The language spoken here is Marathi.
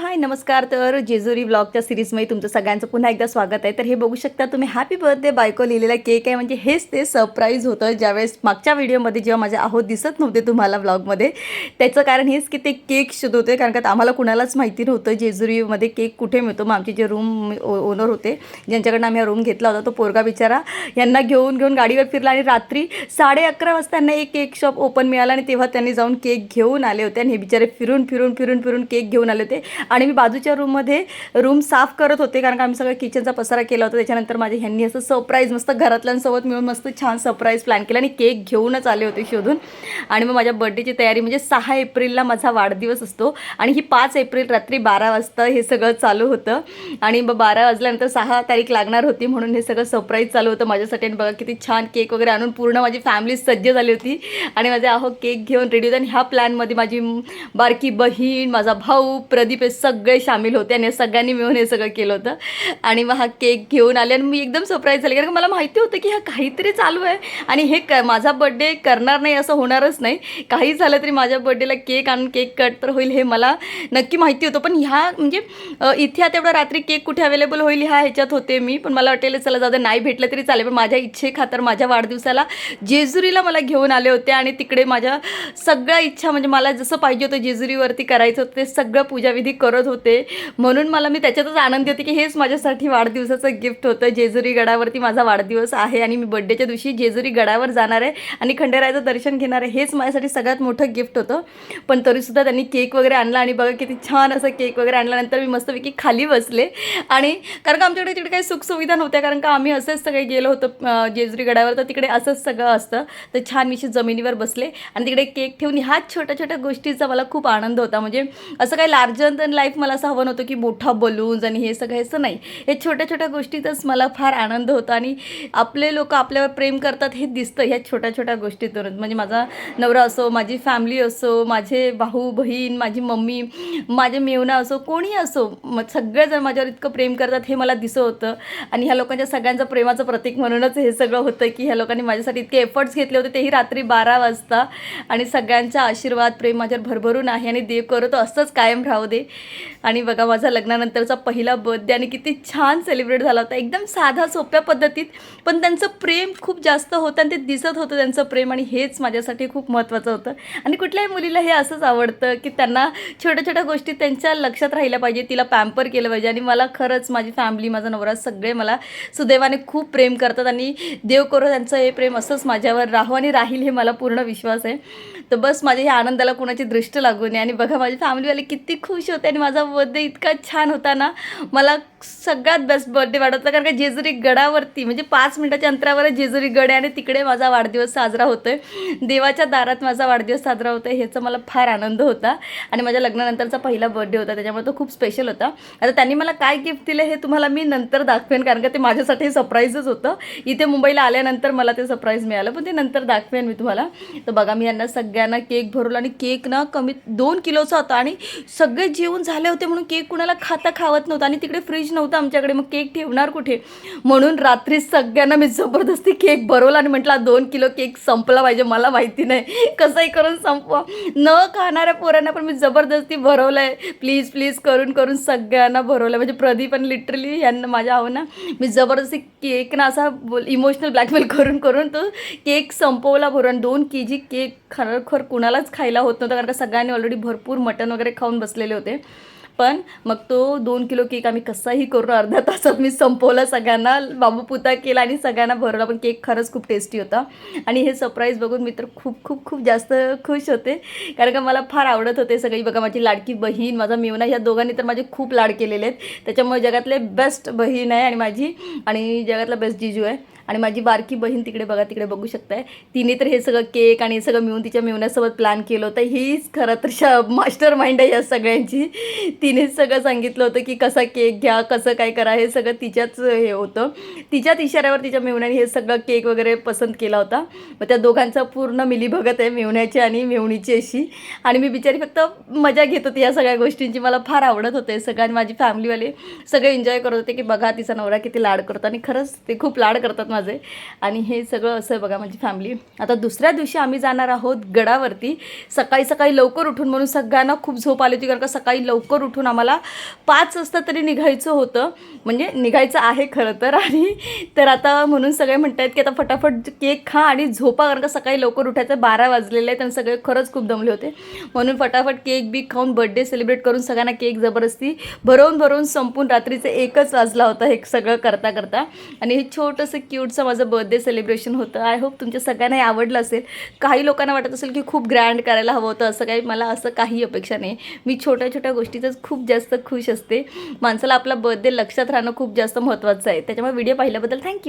हाय नमस्कार. तर जेजुरी ब्लॉगच्या सिरीजमध्ये तुमचं सगळ्यांचं पुन्हा एकदा स्वागत आहे. तर हे बघू शकता तुम्ही हॅपी बर्थडे बायको लिहिलेला केक आहे. म्हणजे हेच ते सरप्राईज होतं. ज्यावेळेस मागच्या व्हिडिओमध्ये जेव्हा माझे आहोत दिसत नव्हते तुम्हाला ब्लॉगमध्ये त्याचं कारण हेच की ते केक शोधवते कारण का आम्हाला कुणालाच माहिती नव्हतं जेजुरीमध्ये केक कुठे मिळतो. मग आमचे जे रूम ओनर होते ज्यांच्याकडनं आम्ही हा रूम घेतला होता तो पोरगा बिचारा यांना घेऊन घेऊन गाडीवर फिरला आणि रात्री साडे अकरा वाजता त्यांना एक केक शॉप ओपन मिळाला आणि तेव्हा त्यांनी जाऊन केक घेऊन आले होते. आणि हे बिचारे फिरून फिरून फिरून फिरून केक घेऊन आले होते. आणि मी बाजूच्या रूममध्ये रूम साफ करत होते कारण का आम्ही सगळं किचनचा पसारा केला होता. त्याच्यानंतर माझ्या ह्यांनी असं सरप्राईज मस्त घरातल्यांसोबत मिळून मस्त छान सरप्राईज प्लॅन केला आणि केक घेऊनच आले होते शोधून. आणि मग माझ्या बर्थडेची तयारी म्हणजे सहा एप्रिलला माझा वाढदिवस असतो आणि ही पाच एप्रिल रात्री बारा वाजता हे सगळं चालू होतं. आणि मग बारा वाजल्यानंतर सहा तारीख लागणार होती म्हणून हे सगळं सरप्राईज चालू होतं माझ्यासाठी. आणि बघा किती छान केक वगैरे आणून पूर्ण माझी फॅमिली सज्ज झाली होती. आणि माझे आहो केक घेऊन रेडी होते. आणि ह्या प्लॅनमध्ये माझी बारकी बहीण माझा भाऊ प्रदीप सगळे सामील होते आणि सगळ्यांनी मिळून हे सगळं केलं होतं. आणि मग हा केक घेऊन आले आणि मी एकदम सरप्राईज झाले कारण मला माहिती होतं की हा काहीतरी चालू आहे. आणि हे क माझा बड्डे करणार नाही असं होणारच नाही. काही झालं तरी माझ्या बड्डेला केक आणून केक कट तर होईल हे मला नक्की माहिती होतं. पण ह्या म्हणजे इथे आता एवढा रात्री केक कुठे अवेलेबल होईल ह्या ह्याच्यात होते मी. पण मला वाटेल चला जाऊ नाही भेटलं तरी चालेल. पण माझ्या इच्छे खातर माझ्या वाढदिवसाला जेजुरीला मला घेऊन आले होते आणि तिकडे माझ्या सगळ्या इच्छा म्हणजे मला जसं पाहिजे होतं जेजुरीवरती करायचं होतं ते सगळं पूजाविधी करत होते. म्हणून मला मी त्याच्यातच आनंदी होते की हेच माझ्यासाठी वाढदिवसाचं गिफ्ट होतं. जेजुरी गडावरती माझा वाढदिवस आहे आणि मी बड्डेच्या दिवशी जेजुरी गडावर जाणार आहे आणि खंडेरायाचं दर्शन घेणार आहे. हेच माझ्यासाठी सगळ्यात मोठं गिफ्ट होतं. पण तरीसुद्धा त्यांनी केक वगैरे आणला आणि बघा किती छान असं केक वगैरे आणल्यानंतर मी मस्तपैकी खाली बसले. आणि कारण का आमच्याकडे तिकडे काही सुखसुविधा नव्हत्या कारण का आम्ही असेच सगळे गेलो होतो जेजुरी गडावर. तर तिकडे असंच सगळं असतं. तर छान मी जमिनीवर बसले आणि तिकडे केक ठेवून ह्याच छोट्या छोट्या गोष्टीचा मला खूप आनंद होता. म्हणजे असं काही लार्जर लाईफ मला असं हवं नव्हतं की मोठा बलून्स आणि हे सगळं असं नाही. हे छोट्या छोट्या गोष्टीतच मला फार आनंद होता आणि आपले लोक आपल्यावर प्रेम करतात हे दिसतं ह्या छोट्या छोट्या गोष्टीतूनच. म्हणजे माझा नवरा असो माझी फॅमिली असो माझे भाऊ बहीण माझी मम्मी माझे मेवना असो कोणी असो मग सगळेजण माझ्यावर इतकं प्रेम करतात हे मला दिसत होतं. आणि ह्या लोकांच्या सगळ्यांचं प्रेमाचं प्रतीक म्हणूनच हे सगळं होतं की ह्या लोकांनी माझ्यासाठी इतके एफर्ट्स घेतले होते. तेही रात्री बारा वाजता. आणि सगळ्यांचा आशीर्वाद प्रेम माझ्यावर भरभरून आहे आणि देव करतो असंच कायम राहू दे. आणि बघा माझा लग्नानंतरचा पहिला बर्थडे आणि किती छान सेलिब्रेट झाला होता. एकदम साधा सोप्या पद्धतीत पण त्यांचं प्रेम खूप जास्त होतं आणि ते दिसत होतं त्यांचं प्रेम आणि हेच माझ्यासाठी खूप महत्त्वाचं होतं. आणि कुठल्याही मुलीला हे असंच आवडतं की त्यांना छोट्या छोट्या गोष्टी त्यांच्या लक्षात राहिल्या पाहिजे तिला पॅम्पर केलं पाहिजे. आणि मला खरंच माझी फॅमिली माझा नवरा सगळे मला सुदैवाने खूप प्रेम करतात आणि देव करो त्यांचं हे प्रेम असंच माझ्यावर राहू आणि राहील हे मला पूर्ण विश्वास आहे. तर बस माझ्या ह्या आनंदाला कोणाची दृष्ट लागू नये. आणि बघा माझी फॅमिलीवाले किती खुश होते. आणि माझा बर्थडे इतका छान होता ना मला सगळ्यात बेस्ट बर्थडे वाटत कारण का जेजुरी गडावरती म्हणजे पाच मिनटाच्या अंतरावर जेजुरी गड आहे आणि तिकडे माझा वाढदिवस साजरा होतोय. देवाच्या दारात माझा वाढदिवस साजरा होतोय ह्याचा मला फार आनंद होता. आणि माझ्या लग्नानंतरचा पहिला बर्थडे होता त्याच्यामुळे तो खूप स्पेशल होता. आता त्यांनी मला काय गिफ्ट दिलं हे तुम्हाला मी नंतर दाखवेन कारण का ते माझ्यासाठी सरप्राईजच होतं. इथे मुंबईला आल्यानंतर मला ते सरप्राईज मिळालं पण ते नंतर दाखवेन मी तुम्हाला. तर बघा मी यांना सगळ्यांना केक भरवला आणि केक ना कमी दोन किलोचा होता आणि सगळे जेवण झाले होते म्हणून केक कुणाला खाता खावत नव्हता. आणि तिकडे फ्रीज नव्हतं आमच्याकडे मग केक ठेवणार कुठे? म्हणून रात्री सगळ्यांना मी जबरदस्ती केक भरवला आणि म्हटलं दोन किलो केक संपला पाहिजे मला माहिती नाही. कसंही करून संपवा. न खाणाऱ्या पोरांना पण मी जबरदस्ती भरवलं आहे प्लीज प्लीज करून करून सगळ्यांना भरवलं म्हणजे प्रदीप आणि लिटरली यांना माझ्या आहो ना मी जबरदस्ती केक ना असा बोल इमोशनल ब्लॅकमेल करून करून तो केक संपवला भरून. दोन के जी केक खरोखर कुणालाच खायला होत नव्हता कारण का सगळ्यांनी ऑलरेडी भरपूर मटण वगैरे खाऊन बसलेले होते. पण मग तो दोन किलो केक आम्ही कसाही करून अर्ध्या तासात मी संपवला सगळ्यांना बाबूपुता केला आणि सगळ्यांना भरवला. पण केक खरंच खूप टेस्टी होता. आणि हे सरप्राईज बघून मी तर खूप खूप खूप जास्त खुश होते. कारण का मला फार आवडत होते सगळी. बघा माझी लाडकी बहीण माझा मेवना ह्या दोघांनी तर माझे खूप लाड केलेले आहेत. त्याच्यामुळे जगातले बेस्ट बहीण आहे आणि माझी. आणि जगातला बेस्ट जिजू आहे. आणि माझी बारकी बहीण तिकडे बघा तिकडे बघू शकताय. तिने तर हे सगळं केक आणि हे सगळं मिळून तिच्या मेवण्यासोबत प्लॅन केलं होतं. हीच खरं तर श मास्टर माइंड आहे या सगळ्यांची. तिनेच सगळं सांगितलं होतं की कसा केक घ्या कसं काय करा हे सगळं तिच्याच हे होतं. तिच्याच इशाऱ्यावर तिच्या मेवण्याने हे सगळं केक वगैरे पसंत केला होता. मग त्या दोघांचा पूर्ण मिलीभगत आहे मेवण्याची आणि मेवणीची अशी. आणि मी बिचारी फक्त मजा घेत होती या सगळ्या गोष्टींची. मला फार आवडत होते सगळ्यांनी माझी फॅमिलीवाले सगळे एन्जॉय करत होते की बघा तिचा नवरा किती लाड करतो. आणि खरंच ते खूप लाड करतात माझे. आणि हे सगळं असं आहे बघा माझी फॅमिली आता दुसऱ्या दिवशी आम्ही जाणार आहोत गडावरती. सकाळी सकाळी लवकर उठून म्हणून सगळ्यांना खूप झोप आली होती कारण का सकाळी लवकर उठून आम्हाला पाच वाजता तरी निघायचं होतं. म्हणजे निघायचं आहे खरं तर. आणि तर आता म्हणून सगळे म्हणत आहेत की आता फटाफट केक खा आणि झोपा कारण का सकाळी लवकर उठायचं बारा वाजलेले आहे त्यांना सगळे खरंच खूप दमले होते. म्हणून फटाफट केक बी खाऊन बड्डे सेलिब्रेट करून सगळ्यांना केक जबरदस्ती भरवून भरवून संपून रात्रीचं एकच वाजला होता हे सगळं करता करता. आणि हे छोटंसं क्यूट क्यूटचं माझं बर्थडे सेलिब्रेशन होतं. आय होप तुमच्या सगळ्यांनाही आवडलं असेल. काही लोकांना वाटत असेल की खूप ग्रँड करायला हवं होतं असं काही मला असं काही अपेक्षा नाही. मी छोट्या छोट्या गोष्टीतच खूप जास्त खुश असते. माणसाला आपला बर्थडे लक्षात राहणं खूप जास्त महत्त्वाचं आहे. त्याच्यामुळे व्हिडिओ पाहिल्याबद्दल थँक्यू